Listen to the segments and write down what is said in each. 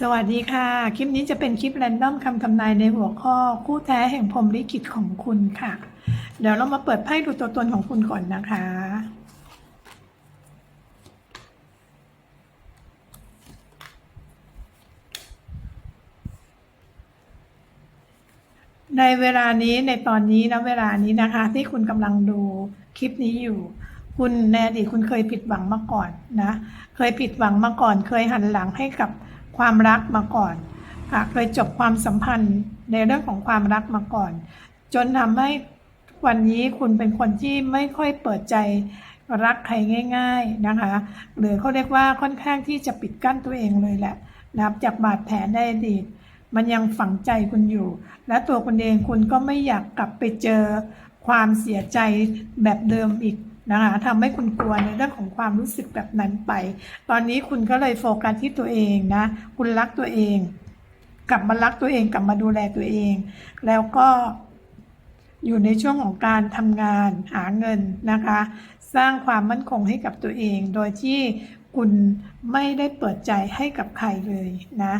สวัสดีค่ะ คลิปนี้จะเป็นคลิปแรนดอมคำทำนายในหัวข้อ คู่แท้แห่งพรมลิขิตของคุณค่ะ เดี๋ยวเรามาเปิดไพ่ดูตัวตนของคุณก่อนนะคะ ในเวลานี้ในตอนนี้นะเวลานี้นะคะ ที่คุณกำลังดูคลิปนี้อยู่คุณในอดีตคุณเคยผิดหวังมาก่อนนะ เคยผิดหวังมาก่อน เคยหันหลังให้กับ ความรักมาก่อนค่ะเคยจบความสัมพันธ์ในเรื่องของความรักมาก่อน จนทำให้วันนี้คุณเป็นคนที่ไม่ค่อยเปิดใจรักใครง่าย ๆนะคะ หรือเขาเรียกว่าค่อนข้างที่จะปิดกั้นตัวเองเลยแหละนับจากบาดแผลในอดีต มันยังฝังใจคุณอยู่ และตัวคุณเองคุณก็ไม่อยากกลับไปเจอความเสียใจแบบเดิมอีก นะคะทำให้คุณกลัวในเรื่องของความรู้สึกแบบนั้นไป ตอนนี้คุณก็เลยโฟกัสที่ตัวเองนะ คุณรักตัวเอง กลับมารักตัวเองกลับมาดูแลตัวเอง แล้วก็อยู่ในช่วงของการทำงานหาเงินนะคะ สร้างความมั่นคงให้กับตัวเอง โดยที่คุณไม่ได้เปิดใจให้กับใครเลยนะ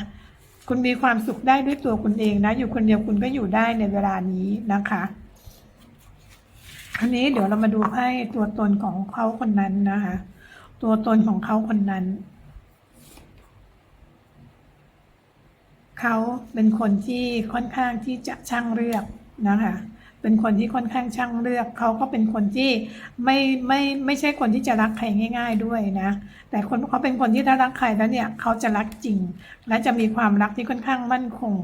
คุณมีความสุขได้ด้วยตัวคุณเองนะ อยู่คนเดียวคุณก็อยู่ได้ในเวลานี้นะคะ อันนี้เดี๋ยวเรามาดูไพ่ตัวตนของเขาคนนั้นนะคะ ตัวตนของเขาคนนั้น เขาเป็นคนที่ค่อนข้างที่จะช่างเลือกนะคะ เป็นคนที่ค่อนข้างช่างเลือก เขาก็เป็นคนที่ไม่ไม่ไม่ใช่คนที่จะรักใครง่าย ๆด้วยนะ แต่คนเขาเป็นคนที่ถ้ารักใครแล้วเนี่ยเขาจะรักจริง และจะมีความรักที่ค่อนข้างมั่นคง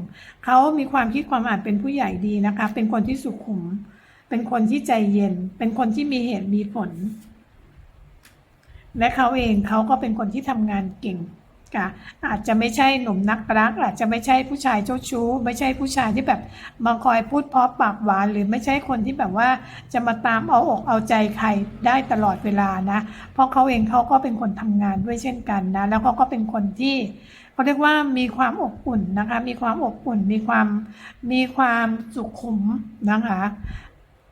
เขามีความคิดความอ่านเป็นผู้ใหญ่ดีนะคะ เป็นคนที่สุขุมเเป็นคนที่ใจเย็น เป็นคนที่มีเหตุมีผล และเขาเองเขาก็เป็นคนที่ทำงานเก่งค่ะอาจจะไม่ใช่หนุ่มนักรัก อาจจะไม่ใช่ผู้ชายเจ้าชู้ ไม่ใช่ผู้ชายที่แบบมาคอยพูดเพราะปากหวาน หรือไม่ใช่คนที่แบบว่าจะมาตามเอาอกเอาใจใครได้ตลอดเวลานะ เพราะเขาเองเขาก็เป็นคนทำงานด้วยเช่นกันนะ แล้วเขาก็เป็นคนที่เขาเรียกว่ามีความอบอุ่นนะคะ มีความอบอุ่น มีความมีความสุขุมนะคะ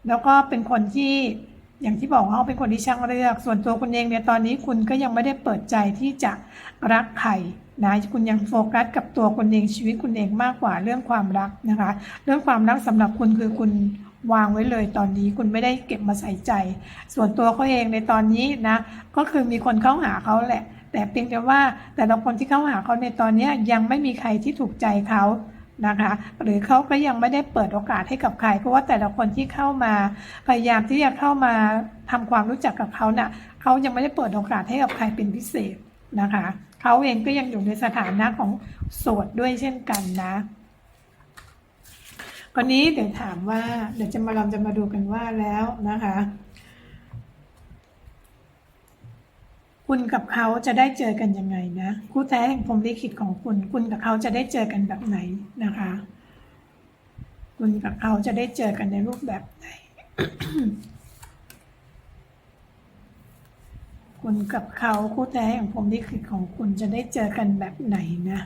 แล้วก็เป็นคนที่อย่างที่บอกว่าเขาเป็นคนที่ช่างเลือก ส่วนตัวคุณเองเนี่ยตอนนี้คุณก็ยังไม่ได้เปิดใจที่จะรักใครนะคุณยังโฟกัสกับตัวคุณเองชีวิตคุณเองมากกว่าเรื่องความรักนะคะ เรื่องความรักสำหรับคุณคือคุณวางไว้เลยตอนนี้คุณไม่ได้เก็บมาใส่ใจ ส่วนตัวเขาเองในตอนนี้นะก็คือมีคนเข้าหาเขาแหละ แต่เพียงแต่ว่าแต่ละคนที่เข้าหาเขาในตอนนี้ยังไม่มีใครที่ถูกใจเขา นะคะ หรือเขาก็ยังไม่ได้เปิดโอกาสให้กับใคร เพราะว่าแต่ละคนที่เข้ามาพยายามที่จะเข้ามาทำความรู้จักกับเขาเนะ่ะเขายังไม่ได้เปิดโอกาสให้กับใครเป็นพิเศษนะคะเขาเองก็ยังอยู่ในสถานะของโสดด้วยเช่นกันนะคนนี้เดี๋ยวถามว่าเดี๋ยวจะมาเราจะมาดูกันว่าแล้วนะคะ คุณกับเขาจะได้เจอกันยังไงนะคู่แท้แห่งพรมลิขิตของคุณ คุณกับเขาจะได้เจอกันแบบไหนนะคะ คุณกับเขาจะได้เจอกันในรูปแบบไหน คุณกับเขาคู่แท้แห่งพรมลิขิตของคุณจะได้เจอกันแบบไหนนะ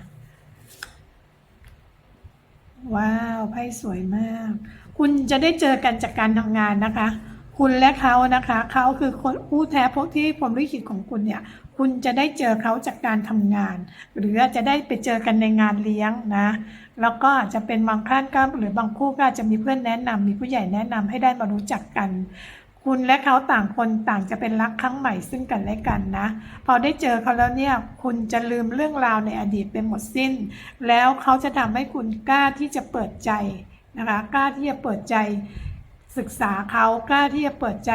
ว้าวไพ่สวยมาก คุณจะได้เจอกันจากการทำงานนะคะ คุณและเขานะคะเขาคือคนผู้แท้พวกที่พรหมลิขิตของคุณเนี่ย คุณจะได้เจอเขาจากการทำงาน หรือจะได้ไปเจอกันในงานเลี้ยงนะ แล้วก็อาจจะเป็นบางครั้งก็หรือบางคู่ก็จะมีเพื่อนแนะนำมีผู้ใหญ่แนะนำให้ได้มารู้จักกัน คุณและเขาต่างคนต่างจะเป็นรักครั้งใหม่ซึ่งกันและกันนะ พอได้เจอเขาแล้วเนี่ยคุณจะลืมเรื่องราวในอดีตไปหมดสิ้น แล้วเขาจะทำให้คุณกล้าที่จะเปิดใจนะคะกล้าที่จะเปิดใจ ศึกษาเขากล้าที่จะเปิดใจ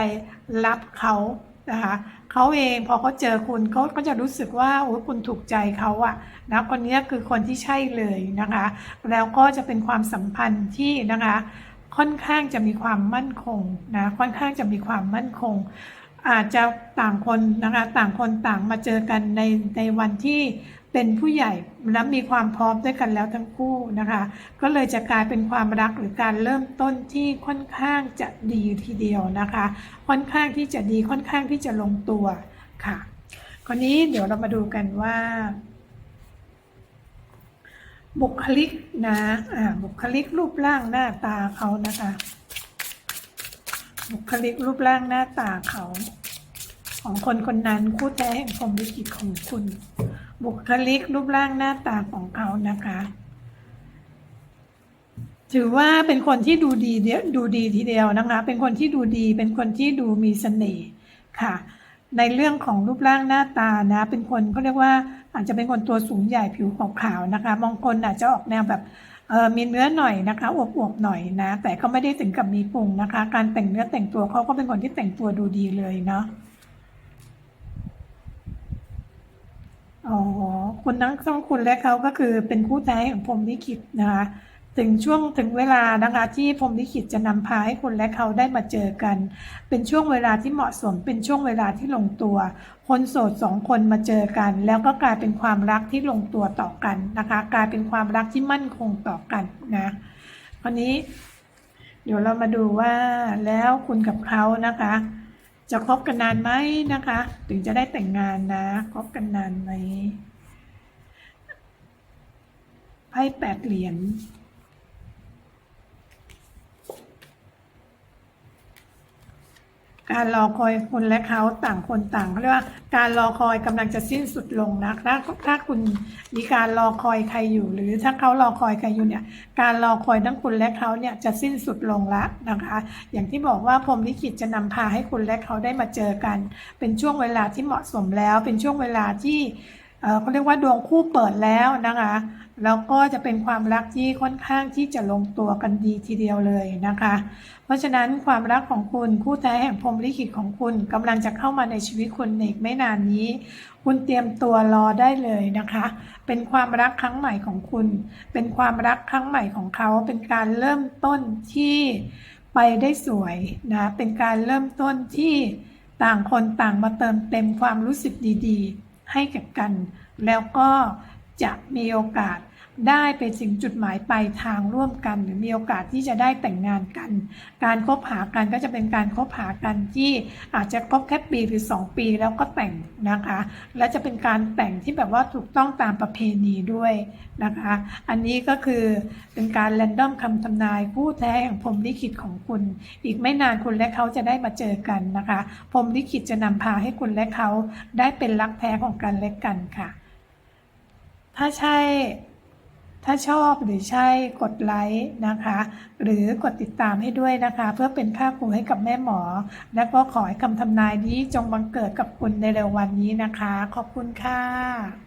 รับเขานะคะเขาเองพอเขาเจอคุณเขาก็จะรู้สึกว่าโอ้คุณถูกใจเขาอะนะคนนี้คือคนที่ใช่เลยนะคะ แล้วก็จะเป็นความสัมพันธ์ที่นะคะค่อนข้างจะมีความมั่นคงนะค่อนข้างจะมีความมั่นคง อาจจะต่างคนนะคะต่างคนต่างมาเจอกันในในวันที่ เป็นผู้ใหญ่และมีความพร้อมด้วยกันแล้วทั้งคู่นะคะ ก็เลยจะกลายเป็นความรักหรือการเริ่มต้นที่ค่อนข้างจะดีทีเดียวนะคะ ค่อนข้างที่จะดีค่อนข้างที่จะลงตัวค่ะคราวนี้เดี๋ยวเรามาดูกันว่า บุคลิกนะอ่าบุคลิกรูปร่างหน้าตาเขานะคะ บุคลิกรูปร่างหน้าตาเขา ของคนคนนั้นคู่แท้แห่งพรมลิขิตของคุณ บุคลิกรูปร่างหน้าตาของเขานะคะ ถือว่าเป็นคนที่ดูดีเดียวดูดีทีเดียวนะคะ เป็นคนที่ดูดี เป็นคนที่ดูมีเสน่ห์ค่ะ ในเรื่องของรูปร่างหน้าตานะ เป็นคนเขาเรียกว่าอาจจะเป็นคนตัวสูงใหญ่ผิวขาวๆนะคะบางคนอาจจะออกแนวแบบเออมีเนื้อหน่อยนะคะอวบๆหน่อยนะ แต่ก็ไม่ได้ถึงกับมีพุงนะคะ การแต่งเนื้อแต่งตัวเขาก็เป็นคนที่แต่งตัวดูดีเลยเนาะ อ๋อคุณทั้งสองคุณและเขาก็คือเป็นคู่แท้ของพรหมลิขิตนะคะ ถึงช่วงถึงเวลานะคะที่พรหมลิขิตจะนำพาให้คุณและเขาได้มาเจอกัน เป็นช่วงเวลาที่เหมาะสมเป็นช่วงเวลาที่ลงตัว คนโสดสองคนมาเจอกัน แล้วก็กลายเป็นความรักที่ลงตัวต่อกันนะคะ กลายเป็นความรักที่มั่นคงต่อกันนะคราวนี้ เดี๋ยวเรามาดูว่าแล้วคุณกับเขานะคะ จะคบกันนานไหมนะคะ ถึงจะได้แต่งงานนะคบกันนานไหมไพ่แปดเหรียญ การรอคอยคุณและเขาต่างคนต่างเขาเรียกว่าการรอคอยกำลังจะสิ้นสุดลงนะถ้าถ้าคุณมีการรอคอยใครอยู่ หรือถ้าเขารอคอยใครอยู่เนี่ยการรอคอยทั้งคุณและเขาเนี่ยจะสิ้นสุดลงละนะคะ อย่างที่บอกว่าพรหมลิขิตจะนำพาให้คุณและเขาได้มาเจอกัน เป็นช่วงเวลาที่เหมาะสมแล้ว เป็นช่วงเวลาที่เขาเรียกว่าดวงคู่เปิดแล้วนะคะ แล้วก็จะเป็นความรักที่ค่อนข้างที่จะลงตัวกันดีทีเดียวเลยนะคะ เพราะฉะนั้นความรักของคุณคู่แท้แห่งพรมลิขิตของคุณกำลังจะเข้ามาในชีวิตคุณในไม่นานนี้ คุณเตรียมตัวรอได้เลยนะคะ เป็นความรักครั้งใหม่ของคุณ เป็นความรักครั้งใหม่ของเขา เป็นการเริ่มต้นที่ไปได้สวยนะ เป็นการเริ่มต้นที่ต่างคนต่างมาเติมเต็มความรู้สึกดี ๆ ให้กับกัน แล้วก็จะมีโอกาส ได้ไปถึงจุดหมายปลายทางร่วมกัน หรือมีโอกาสที่จะได้แต่งงานกัน การคบหากันก็จะเป็นการคบหากันที่อาจจะคบแค่ปีหรือ 2 ปีแล้วก็แต่งนะคะ และจะเป็นการแต่งที่แบบว่าถูกต้องตามประเพณีด้วยนะคะ อันนี้ก็คือเป็นการแรนดอมคำทำนายคู่แท้แห่งพรมลิขิตของคุณ อีกไม่นานคุณและเขาจะได้มาเจอกันนะคะพรมลิขิตจะนำพาให้คุณและเขาได้เป็นรักแท้ของกันและกันค่ะ ถ้าใช่ ถ้าชอบหรือใช่กดไลค์นะคะ หรือกดติดตามให้ด้วยนะคะ เพื่อเป็นค่าครูให้กับแม่หมอ และก็ขอให้คำทำนายนี้จงบังเกิดกับคุณในเร็ววันนี้นะคะ ขอบคุณค่ะ